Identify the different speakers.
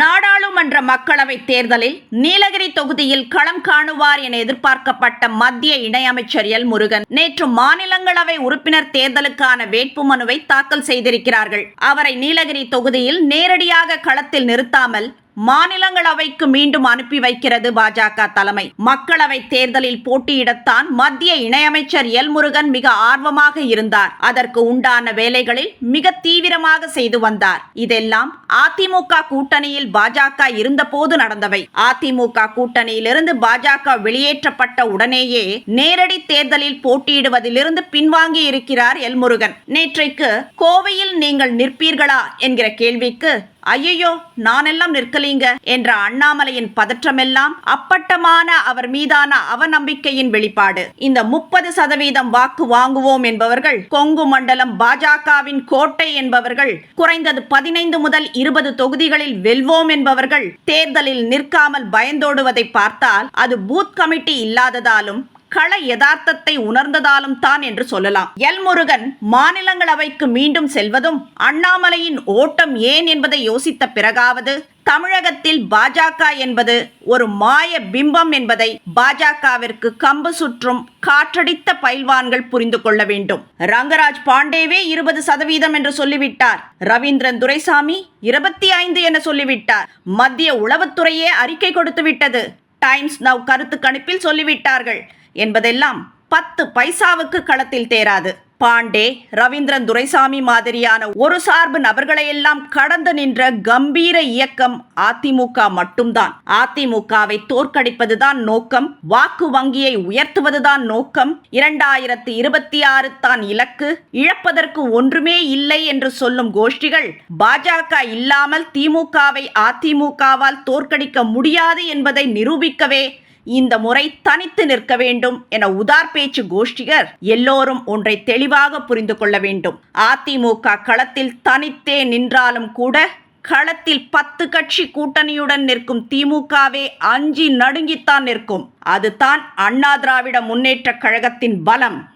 Speaker 1: நாடாளுமன்ற மக்களவை தேர்தலில் நீலகிரி தொகுதியில் களம் காணுவார் என எதிர்பார்க்கப்பட்ட மத்திய இணையமைச்சர் எல் முருகன். நேற்று மாநிலங்களவை உறுப்பினர் தேர்தலுக்கான வேட்புமனுவை தாக்கல் செய்திருக்கிறார்கள். அவரை நீலகிரி தொகுதியில் நேரடியாக களத்தில் நிறுத்தாமல் மாநிலங்களவைக்கு மீண்டும் அனுப்பி வைக்கிறது பாஜக தலைமை. மக்களவை தேர்தலில் போட்டியிடத்தான் மத்திய இணையமைச்சர் எல் முருகன் மிக ஆர்வமாக இருந்தார். அதற்கு உண்டான வேலைகளில் மிக தீவிரமாக செய்து வந்தார். இதெல்லாம் அதிமுக கூட்டணியில் பாஜக இருந்தபோது நடந்தவை. அதிமுக கூட்டணியிலிருந்து பாஜக வெளியேற்றப்பட்ட உடனேயே நேரடி தேர்தலில் போட்டியிடுவதிலிருந்து பின்வாங்கி இருக்கிறார் எல் முருகன். நேற்றைக்கு கோவையில் நீங்கள் நிற்பீர்களா? என்கிற கேள்விக்கு ஐயையோ நானெல்லாம் நிற்கலீங்க என்ற அண்ணாமலையின் பதற்றமெல்லாம் அப்பட்டமான அவர் மீதான அவநம்பிக்கையின் வெளிப்பாடு. இந்த முப்பது சதவீதம் வாக்கு வாங்குவோம் என்பவர்கள் கொங்கு மண்டலம் பாஜகவின் கோட்டை என்பவர்கள் குறைந்தது பதினைந்து முதல் இருபது தொகுதிகளில் வெல்வோம் என்பவர்கள் தேர்தலில் நிற்காமல் பயந்தோடுவதை பார்த்தால் அது பூத் கமிட்டி இல்லாததாலும் கள யதார்த்தத்தை உணர்ந்ததாலும் தான் என்று சொல்லலாம். எல் முருகன் மாநிலங்களவைக்கு மீண்டும் செல்வதும் அண்ணாமலையின் ஓட்டம் ஏன் என்பதை யோசித்த பிறகாவது தமிழகத்தில் பாஜக என்பது ஒரு மாய பிம்பம் என்பதை பாஜகவிற்கு கம்பு சுற்றும் காற்றடித்த பயில்வான்கள் புரிந்து கொள்ள வேண்டும். ரங்கராஜ் பாண்டேவே இருபது சதவீதம் என்று சொல்லிவிட்டார். ரவீந்திரன் துரைசாமி இருபத்தி ஐந்து என சொல்லிவிட்டார். மத்திய உளவுத்துறையே அறிக்கை கொடுத்து விட்டது டைம்ஸ் நவ் கருத்து கணிப்பில் சொல்லிவிட்டார்கள். என்பதெல்லாம் பத்து பைசாவுக்கு களத்தில் தேராது. பாண்டே ரவீந்திரன் துரைசாமி மாதிரியான ஒரு சார்பு நபர்களையெல்லாம் கடந்து நின்ற கம்பீர இயக்கம் அதிமுக மட்டும்தான். அதிமுகவை தோற்கடிப்பதுதான் நோக்கம் வாக்கு வங்கியை உயர்த்துவதுதான் நோக்கம். இரண்டாயிரத்து இருபத்தி ஆறு தான் இலக்கு இழப்பதற்கு ஒன்றுமே இல்லை என்று சொல்லும் கோஷ்டிகள் பாஜக இல்லாமல் திமுகவை அதிமுகவால் தோற்கடிக்க முடியாது என்பதை நிரூபிக்கவே இந்த முறை தனித்து நிற்க வேண்டும் என உதார் பேச்சு கோஷ்டிகர் எல்லோரும் ஒன்றை தெளிவாக புரிந்து கொள்ள வேண்டும். அதிமுக களத்தில் தனித்தே நின்றாலும் கூட களத்தில் பத்து கட்சி கூட்டணியுடன் நிற்கும் திமுகவே அஞ்சி நடுங்கித்தான் நிற்கும். அதுதான் அண்ணா திராவிட முன்னேற்றக் கழகத்தின் பலம்.